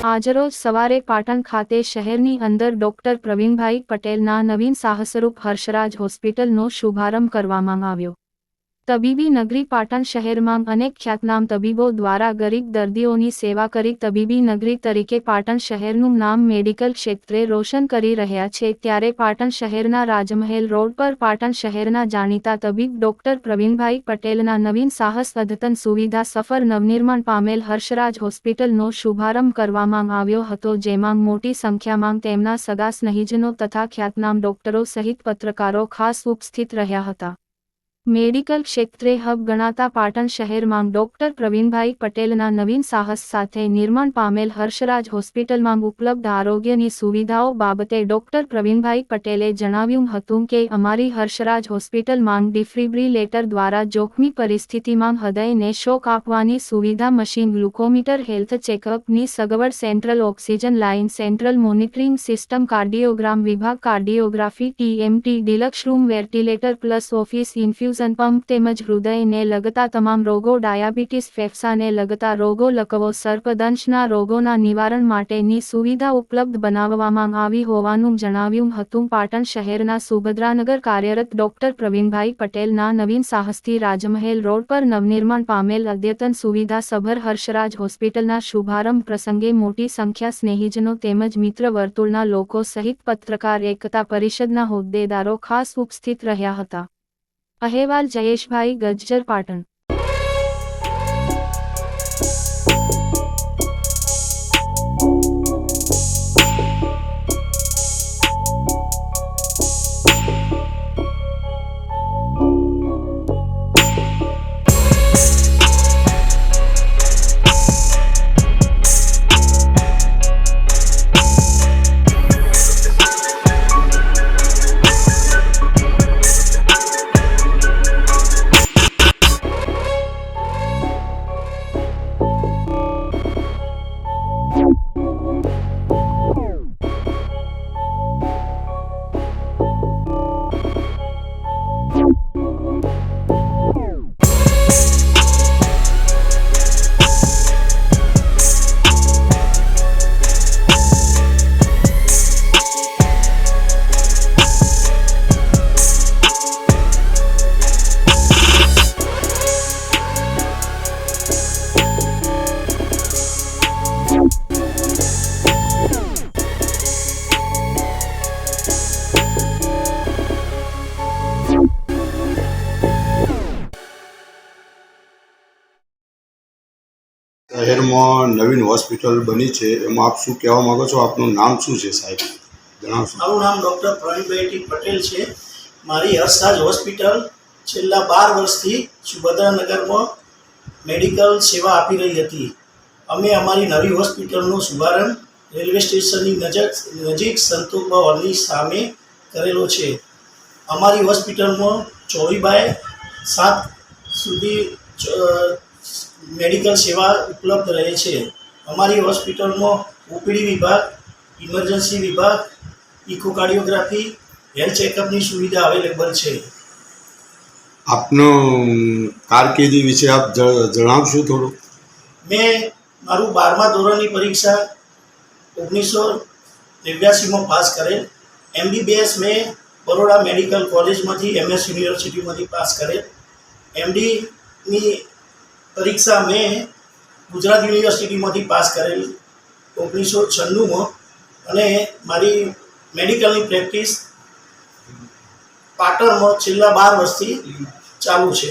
આજરોજ સવારે પાટણ ખાતે શહેરની અંદર ડોક્ટર પ્રવીણભાઈ પટેલના નવીન સાહસરૂપ હર્ષરાજ હોસ્પિટલનો શુભારંભ કરવામાં આવ્યો. તબીબી નગરી પાટણ શહેરમાં અનેક ખ્યાતનામ તબીબો દ્વારા ગરીબ દર્દીઓની સેવા કરી તબીબી નગરી તરીકે પાટણ શહેરનું નામ મેડિકલ ક્ષેત્રે રોશન કરી રહ્યા છે. ત્યારે પાટણ શહેરના રાજમહેલ રોડ પર પાટણ શહેરના જાણીતા તબીબ ડોક્ટર પ્રવીણભાઈ પટેલના નવીન સાહસ અદ્યતન સુવિધા સફર નવનિર્માણ પામેલ હર્ષરાજ હોસ્પિટલનો શુભારંભ કરવામાં આવ્યો હતો, જેમાં મોટી સંખ્યામાં તેમના સગા સ્નેહીજનો તથા ખ્યાતનામ ડોક્ટરો સહિત પત્રકારો ખાસ ઉપસ્થિત રહ્યા હતા. મેડિકલ ક્ષેત્રે હબ ગણાતા પાટણ શહેરમાં ડોક્ટર પ્રવીણભાઈ પટેલના નવીન સાહસ સાથે નિર્માણ પામેલ હર્ષરાજ હોસ્પિટલમાં ઉપલબ્ધ આરોગ્યની સુવિધાઓ બાબતે ડોક્ટર પ્રવીણભાઈ પટેલે જણાવ્યું હતું કે, અમારી હર્ષરાજ હોસ્પિટલમાં ડિફ્રિબ્રિલેટર દ્વારા જોખમી પરિસ્થિતિમાં હૃદયને શોક આપવાની સુવિધા મશીન ગ્લુકોમીટર હેલ્થ ચેકઅપની સગવડ central oxygen line central monitoring system cardiogram વિભાગ cardiography TMT deluxe room ventilator plus office infusion pump તેમજ હૃદયને લગતા તમામ રોગો, ડાયાબિટીસ, ફેફસાને લગતા રોગો, લકવો, સર્પદંશના રોગોના નિવારણ માટેની સુવિધા ઉપલબ્ધ બનાવવામાં આવી હોવાનું જણાવ્યું હતું. પાટણ શહેરના સુભદ્રાનગર કાર્યરત ડોક્ટર પ્રવીણભાઈ પટેલના નવીન સાહસથી રાજમહેલ રોડ પર નવનિર્માણ પામેલ અદ્યતન સુવિધા સભર હર્ષરાજ હોસ્પિટલના શુભારંભ પ્રસંગે મોટી સંખ્યા સ્નેહીજનો તેમજ મિત્ર વર્તુળના લોકો સહિત પત્રકાર એકતા પરિષદના હોદ્દેદારો ખાસ ઉપસ્થિત રહ્યા હતા. અહેવાલ જયેશભાઈ ગજ્જર પાટણ. શહેરમાં નવીન હોસ્પિટલ બની છે. એમાં આપ શું કહેવા માગો છો? આપનું નામ શું છે સાહેબ? જણાવશો. મારું નામ ડૉક્ટર પ્રવીણભાઈ પટેલ છે. મારી હર્ષરાજ હોસ્પિટલ છેલ્લા બાર વર્ષથી સુભદ્રાનગરમાં મેડિકલ સેવા આપી રહી હતી. અમે અમારી નવી હોસ્પિટલનો શુભારંભ રેલવે સ્ટેશનની નજીક નજીક સંતોષબા હોલની સામે કરેલો છે. અમારી હોસ્પિટલમાં ચોવીસ બાય સાત સુધી મેડિકલ સેવા ઉપલબ્ધ રહે છે. અમારી હોસ્પિટલમાં ઓપીડી વિભાગ ઇમરજન્સી વિભાગ ઇકોકાર્ડિયોગ્રાફી હેલ્થ ચેકઅપની સુવિધા અવેલેબલ છે. આપનું કારકિર્દી વિશે આપ જણાવશો થોડું? મેં મારું બારમા ધોરણની પરીક્ષા ઓગણીસો નેવ્યાસીમાં પાસ કરેલ. એમબીબીએસ મેં બરોડા મેડિકલ કોલેજમાંથી એમએસ યુનિવર્સિટીમાંથી પાસ કરેલ. એમડીની પરીક્ષા મેં ગુજરાત યુનિવર્સિટીમાંથી પાસ કરેલી ઓગણીસો છન્નુંમાં અને મારી મેડિકલની પ્રેક્ટિસ પાટણમાં છેલ્લા બાર વર્ષથી ચાલુ છે.